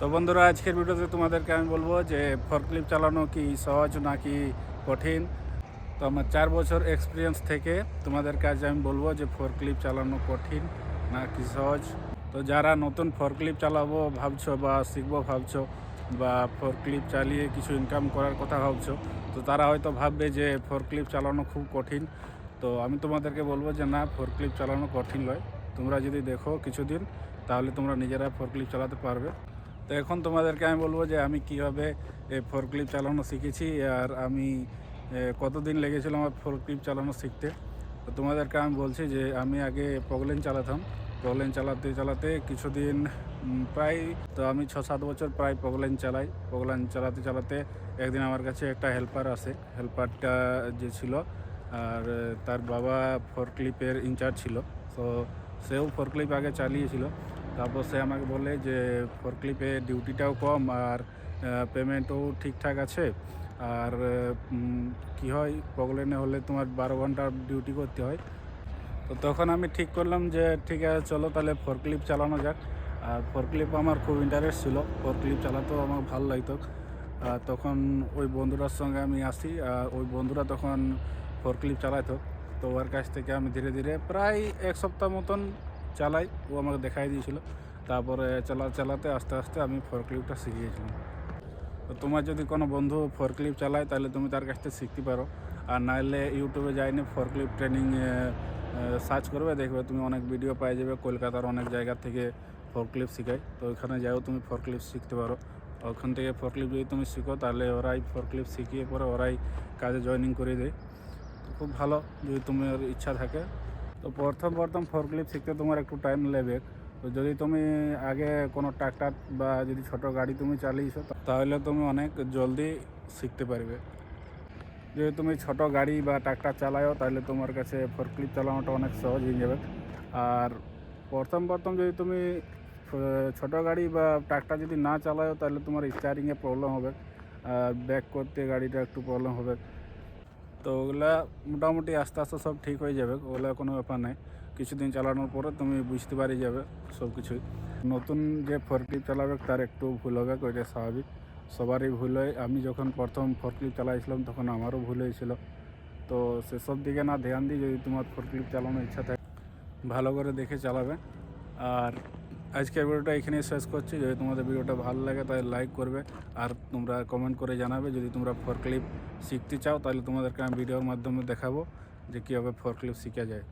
তো বন্ধুরা, আজকের ভিডিওতে তোমাদেরকে আমি বলব যে ফরক্লিপ চালানো কি সহজ নাকি কঠিন? তো আমার চার বছর এক্সপিরিয়েন্স থেকে তোমাদের কাছে আমি বলব যে ফরক্লিপ চালানো কঠিন নাকি সহজ? তো যারা নতুন ফরক্লিপ চালাবো ভাবছ বা শিখব ভাবছ বা ফরক্লিপ চালিয়ে কিছু ইনকাম করার কথা ভাবছ, তো তারা হয়তো ভাববে যে ফরক্লিপ চালানো খুব কঠিন। তো আমি তোমাদেরকে বলব যে না, ফরক্লিপ চালানো কঠিন নয়। তোমরা যদি দেখো কিছুদিন, তাহলে তোমরা নিজেরা ফরক্লিপ চালাতে পারবে। তো এখন তোমাদেরকে আমি বলব যে আমি কীভাবে ফোরক্লিপ চালানো শিখেছি আর আমি কতদিন লেগেছিল আমার ফোরক্লিপ চালানো শিখতে। তো তোমাদেরকে আমি বলছি যে আমি আগে পগলেন চালাতাম। পগলেন চালাতে চালাতে কিছুদিন প্রায়, তো আমি ছ সাত বছর প্রায় পগলেন চালাই। পগলেন চালাতে চালাতে একদিন আমার কাছে একটা হেল্পার আসে। হেল্পারটা যে ছিল, আর তার বাবা ফোরক্লিপের ইনচার্জ ছিল। তো সেও ফোরক্লিপ আগে চালিয়েছিল। তারপর সে আমাকে বলে যে ফোরক্লিপে ডিউটিটাও কম আর পেমেন্টও ঠিকঠাক আছে। আর কি হয় পগলেনে হলে তোমার বারো ঘণ্টা ডিউটি করতে হয়। তো তখন আমি ঠিক করলাম যে, ঠিক আছে, চলো তাহলে ফোরক্লিপ চালানো যাক। আর ফোরক্লিপ আমার খুব ইন্টারেস্ট ছিল। ফোরক্লিপ চালাতেও আমার ভালো লাগতো। তখন ওই বন্ধুরার সঙ্গে আমি আসি। ওই বন্ধুরা তখন ফোরক্লিপ চালাতো। তো ওর কাছ থেকে আমি ধীরে ধীরে প্রায় এক সপ্তাহ মতন চালাই, ও আমাকে দেখাই দিয়েছিল। তারপরে চালা, চালাতে আস্তে আস্তে আমি ফোরক্লিপটা শিখিয়েছিলাম। তো তোমার যদি কোনো বন্ধু ফোরক্লিপ চালায়, তাহলে তুমি তার কাছ থেকে শিখতে পারো। আর নাহলে ইউটিউবে যাইনি ফোরক্লিপ ট্রেনিং সার্চ করবে, দেখবে তুমি অনেক ভিডিও পাই যাবে, কলকাতার অনেক জায়গা থেকে ফোরক্লিপ শেখায়। তো ওইখানে যাও তুমি ফোরক্লিপ শিখতে পারো। ওখান থেকে ফোরক্লিপ যদি তুমি শিখো, তাহলে ওরাই ফোরক্লিপ শিখিয়ে পরে ওরাই কাজে জয়েনিং করে দেয়। খুব ভালো, যদি তোমার ইচ্ছা থাকে। তো প্রথম প্রথম ফোরক্লিপ শিখতে তোমার একটু টাইম লাগবে তো যদি তুমি আগে কোনো ট্রাক্টর বা যদি ছোট গাড়ি তুমি চালিয়েছো তাহলে তুমি অনেক জলদি শিখতে পারবে। যদি তুমি ছোট গাড়ি বা ট্রাক্টর চালাও তাহলে তোমার কাছে ফোরক্লিপ চালানোটা অনেক সহজ হয়ে যাবে। আর প্রথম প্রথম যদি তুমি ছোট গাড়ি বা ট্রাক্টর যদি না চালাও তাহলে তোমার স্টারিংয়ে প্রবলেম হবে। ব্যাক করতে গাড়িটা একটু প্রবলেম হবে। তো ওগুলা মোটামুটি আস্তে আস্তে সব ঠিক হয়ে যাবে, ওগুলা কোনো ব্যাপার নেই। কিছুদিন চালানোর পরে তুমি বুঝতে পারি যাবে সব কিছুই। নতুন যে ফোরক্লিপ চালাবে তার একটু ভুল হবে ওইটা স্বাভাবিক। সবারই ভুল হয়। আমি যখন প্রথম ফোরক্লিপ চালাইছিলাম তখন আমারও ভুল হয়েছিল। তো সেসব দিকে না ধ্যান দিই যদি তোমার ফোরক্লিপ চালানোর ইচ্ছা থাকে, ভালো করে দেখে চালাবে। আর আজকের ভিডিওটা এখানেই শেষ করছি। যদি তোমাদের ভিডিওটা ভালো লাগে, তাহলে লাইক করবে আর তোমরা কমেন্ট করে জানাবে। যদি তোমরা ফোরক্লিপ শিখতে চাও, তাহলে তোমাদেরকে আমি ভিডিওর মাধ্যমে দেখাবো যে কীভাবে ফোরক্লিপ শিখে যায়।